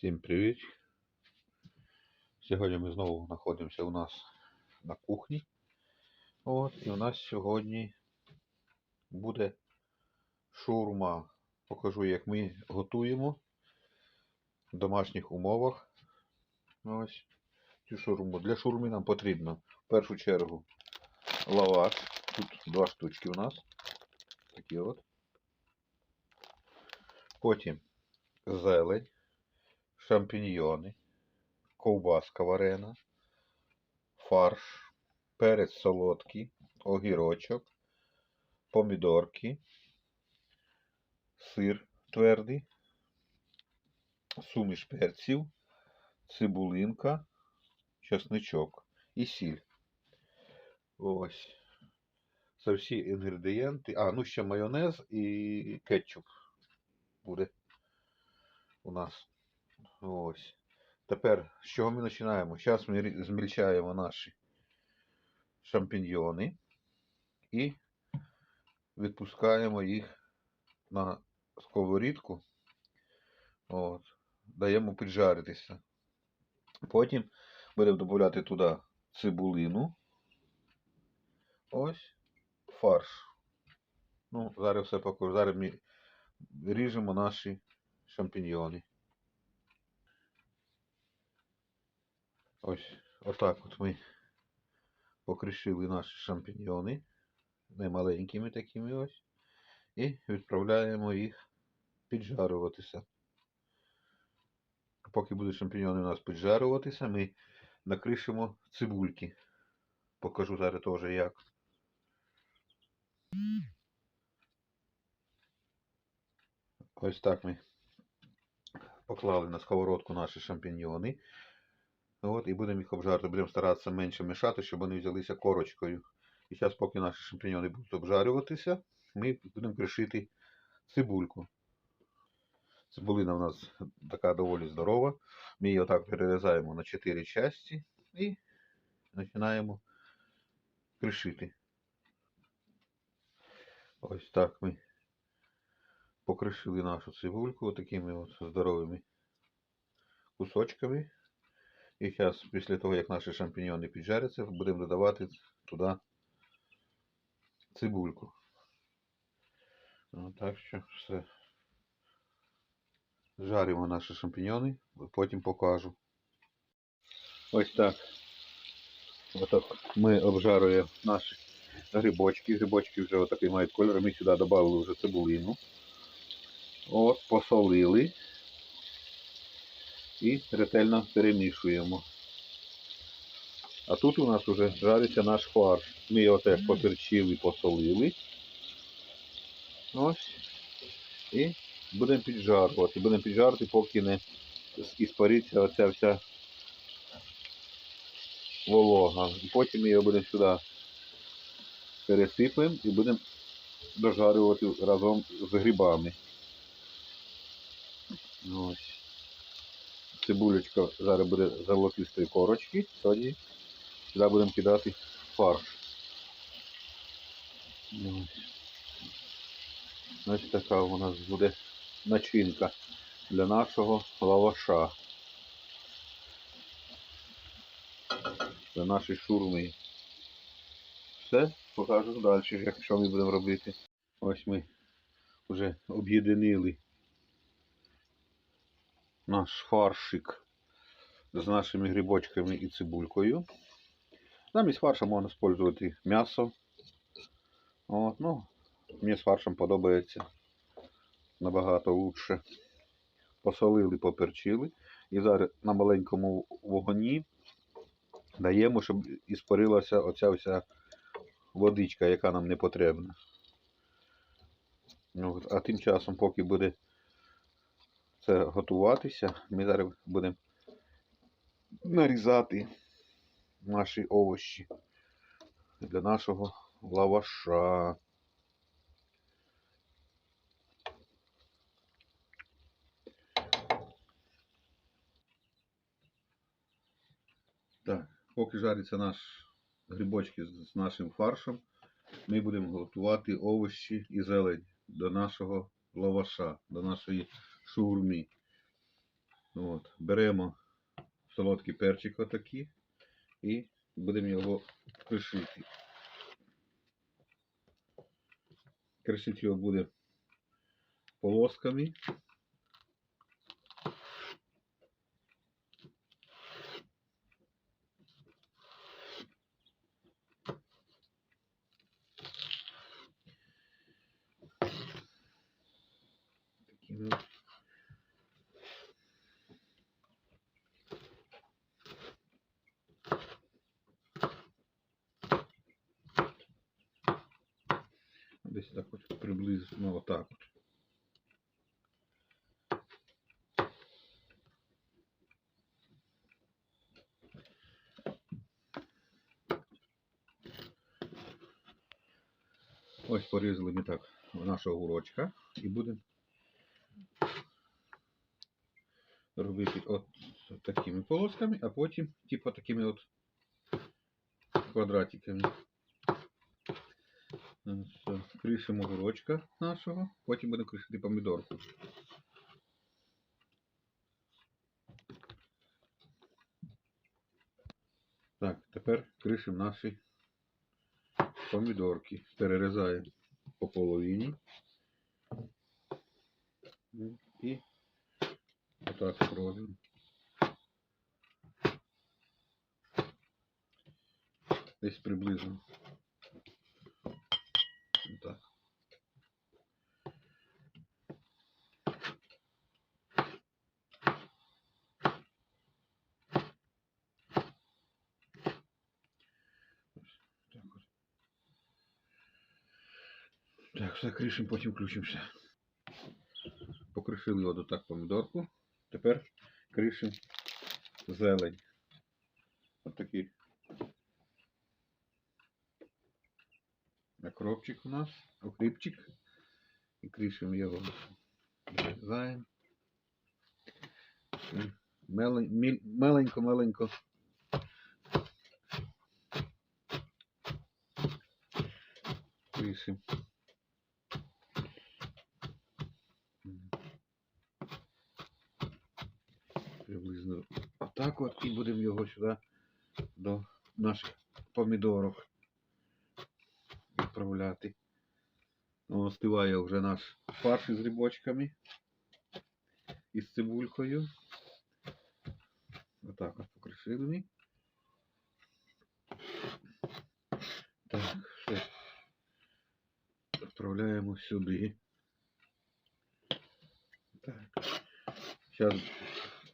Всім привіт! Сьогодні ми знову знаходимося у нас на кухні. От, і у нас сьогодні буде шаурма. Покажу, як ми готуємо в домашніх умовах. Ось цю шаурму. Для шаурми нам потрібно в першу чергу лаваш. Тут два штучки у нас. Такі от. Потім зелень шампіньйони, ковбаска варена, фарш, перець солодкий, огірочок, помідорки, сир твердий, суміш перців, цибулинка, чесничок і сіль. Ось. Це всі інгредієнти. А, ну ще майонез і кетчуп буде у нас. Ось. Тепер з чого ми починаємо? Зараз ми змільчаємо наші шампіньйони і відпускаємо їх на сковорідку. От. Даємо піджаритися. Потім будемо додати туди цибулину. Ось фарш. Ну, зараз все покажу. Зараз ми ріжемо наші шампіньйони. Ось отак от ми покришили наші шампіньйони. Не маленькими такими ось. І відправляємо їх піджарюватися. Поки будуть шампіньйони у нас піджарюватися, ми накришимо цибульки. Покажу зараз теж як. Ось так ми поклали на сковородку наші шампіньйони. От, і будемо їх обжарити. Будемо старатися менше мішати, щоб вони взялися корочкою. І зараз, поки наші шампіньйони будуть обжарюватися, ми будемо кришити цибульку. Цибулина у нас така доволі здорова. Ми її отак перерізаємо на 4 часті і починаємо кришити. Ось так ми покришили нашу цибульку такими от здоровими кусочками. І зараз, після того, як наші шампіньйони піджаряться, будемо додавати туди цибульку. Ну, так що все. Жаримо наші шампіньйони, потім покажу. Ось так. Отак ми обжарюємо наші грибочки. Грибочки вже отакий мають кольор. Ми сюди додали вже цибулину. От, посолили і ретельно перемішуємо. А тут у нас вже жариться наш фарш. Ми його теж поперчили, посолили. Ось. І будемо піджарувати. Будемо піджарити, поки не іспариться оця вся волога. І потім ми його будемо сюди пересипаємо і будемо дожарювати разом з грибами. Ось. Цибулечка зараз буде золотистої корочки, тоді сюди будемо кидати фарш. Ось. Така у нас буде начинка для нашого лаваша. Для нашої шурми. Все, покажу далі, як що ми будемо робити. Ось ми вже об'єднили наш фаршик з нашими грибочками і цибулькою. Замість фарша можна використовувати м'ясо. От, ну, мені з фаршем подобається набагато лучше. Посолили, поперчили. І зараз на маленькому вогоні даємо, щоб іспарилася оця вся водичка, яка нам не потрібна. От, а тим часом, поки буде це готуватися, ми зараз будемо нарізати наші овочі для нашого лаваша. Так, поки жариться наш грибочки з нашим фаршем, ми будемо готувати овочі і зелень до нашого лаваша, до нашої шурмі. От. Беремо солодкий перчик отакий і будемо його кришити. Кришити його буде полосками. Десь так от приблизно отак от. Ось порізали ми так нашого огурочка і будемо робити от такими полосками, а потім типу такими от квадратиками. Все, огурочка нашого, потім будемо кришити помідорку. Так, тепер кришимо наші помідорки. Перерізаємо по половині. І отак от робимо. Десь приблизно. Так. Так. Так, все, кришимо, потім включимося. Його так помідорку. Тепер кришимо зелень. Ось такий окропчик у нас, окріпчик. І кришимо його. Міль- Меленько-меленько. Кришимо. Приблизно отак от і будемо його сюди до наших помідорок відправляти. Ну, Остиває вже наш фарш із грибочками і з цибулькою. Отак от покришили. Так, все. Відправляємо сюди. Так.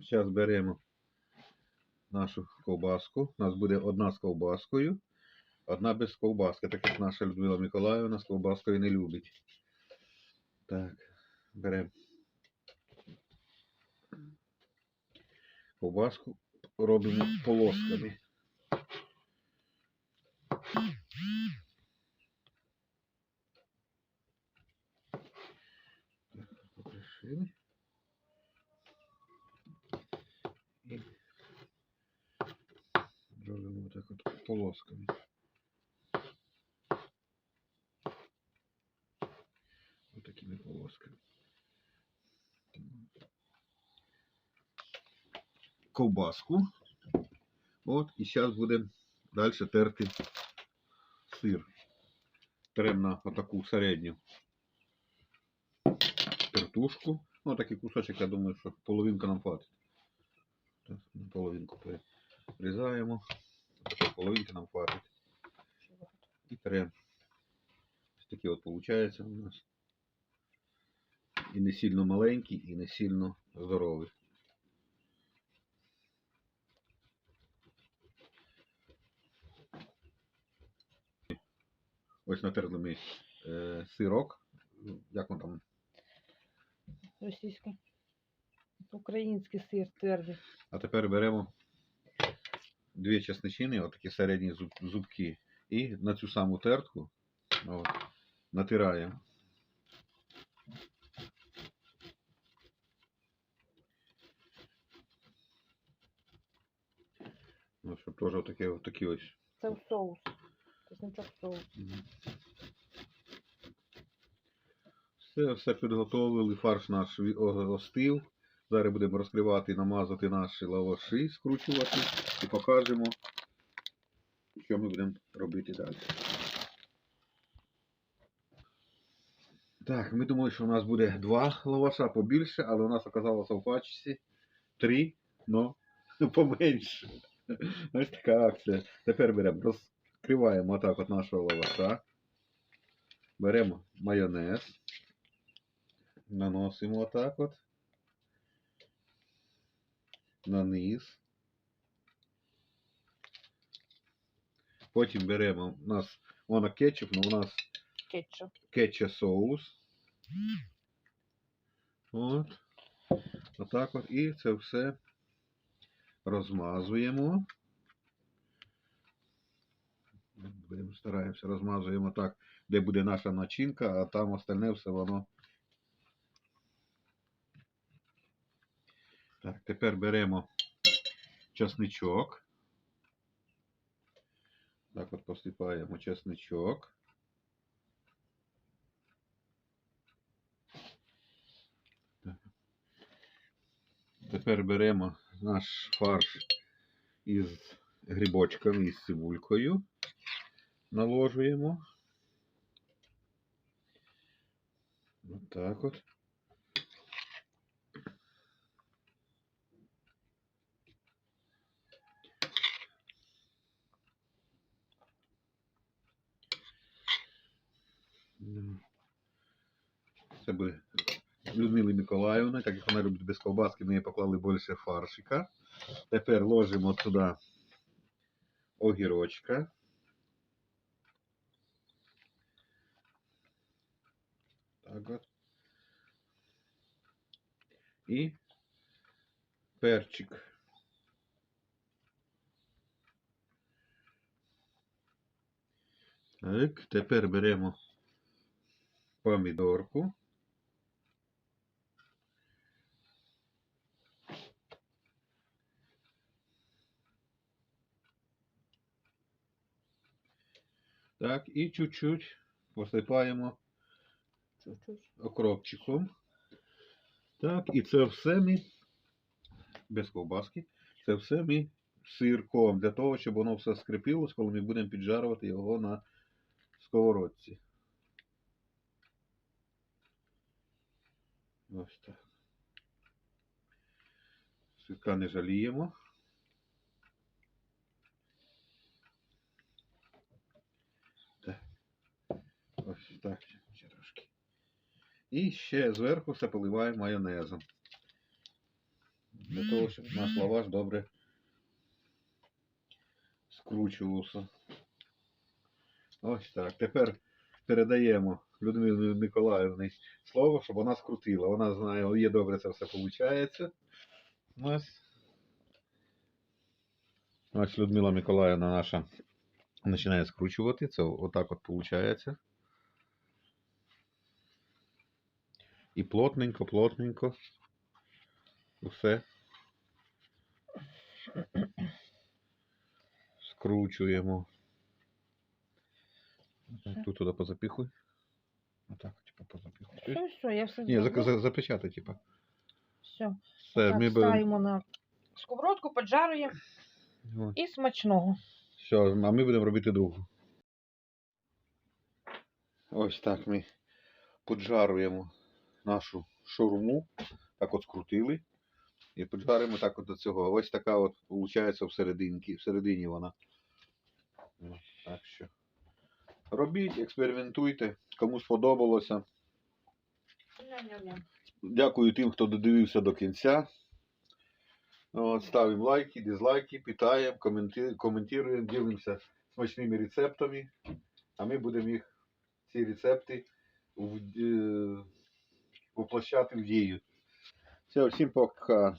Зараз беремо нашу ковбаску. У нас буде одна з ковбаскою, одна без ковбаски, так як наша Людмила Миколаївна з ковбаскою не любить. Так, беремо ковбаску, робимо полосками. Так, покришили. І робимо так от полосками. Ось такими полосками. Ковбаску. От, і зараз будемо далі терти сир. Трем на отаку середню тертушку. Ну, такий кусочок, я думаю, що половинка нам хватить. Так, половинку перерізаємо. Половинки нам хватить. І трем. Ось такі от виходить у нас. І не сильно маленький, і не сильно здоровий. Ось натерли ми е, сирок. Як він там? Російський. Український сир твердий. А тепер беремо дві чесничини, отакі середні зуб, зубки, і на цю саму тертку от, натираємо. Ну, щоб теж отаке, отакі ось. Це в соус. Чесничок в соус. Мгм. Все, все підготовили, фарш наш ві- о- остив. Зараз будемо розкривати намазати наші лаваші, скручувати і покажемо, що ми будемо робити далі. Так, ми думали, що у нас буде два лаваша побільше, але у нас оказалося в пачці три, но поменше. Ось така акція. Тепер беремо, розкриваємо отак от нашого лаваша. Беремо майонез. Наносимо отак от. На низ. Потім беремо у нас воно кетчуп, але у нас Кетчуп. кетча соус. От. Отак от. І це все розмазуємо. Будемо стараємося розмазуємо так, де буде наша начинка, а там остальне все воно. Так, тепер беремо часничок. Так от посипаємо часничок. Тепер беремо наш фарш із грибочками із цибулькою. Наложуємо. Отак от. Ну, Це буде Людмили Миколаївна, як вона любить без ковбаски, ми їй поклали більше фаршика. Тепер ложимо туди огірочка. Так от. І перчик. Так, тепер беремо помідорку. Так, і чуть-чуть посипаємо окропчиком. Так, і це все ми, без ковбаски, це все ми сирком, для того, щоб воно все скріпилось, коли ми будемо піджарувати його на сковородці. Ось так. Сирка не жаліємо. Так. Ось так, ще трошки. І ще зверху все поливаємо майонезом. Для того, щоб наш лаваш добре скручувався. Ось так. Тепер передаємо Людмилі Миколаївні слово, щоб вона скрутила. Вона знає, є добре це все виходить. Ось. Ось Людмила Миколаївна наша починає скручувати. Це отак от виходить. І плотненько, плотненько. Усе. Скручуємо. Так, Тут туди позапихуй. Отак, типа, позапихуй. Все, все, я все Ні, за, зробила. за, запечатай, типа. Все. Все, Так, ми беремо. ставимо на сковородку, поджарюємо От. і смачного. Все, а ми будемо робити другу. Ось так ми поджаруємо нашу шаурму. Так от скрутили. І поджаримо так от до цього. Ось така от виходить всерединки, всередині вона. Ось, Так що. Робіть, експериментуйте. Кому сподобалося. Дякую тим, хто додивився до кінця. От, ставимо лайки, дизлайки, питаємо, коментуємо, ділимося смачними рецептами. А ми будемо їх, ці рецепти, е, воплощати в дію. Все, всім пока.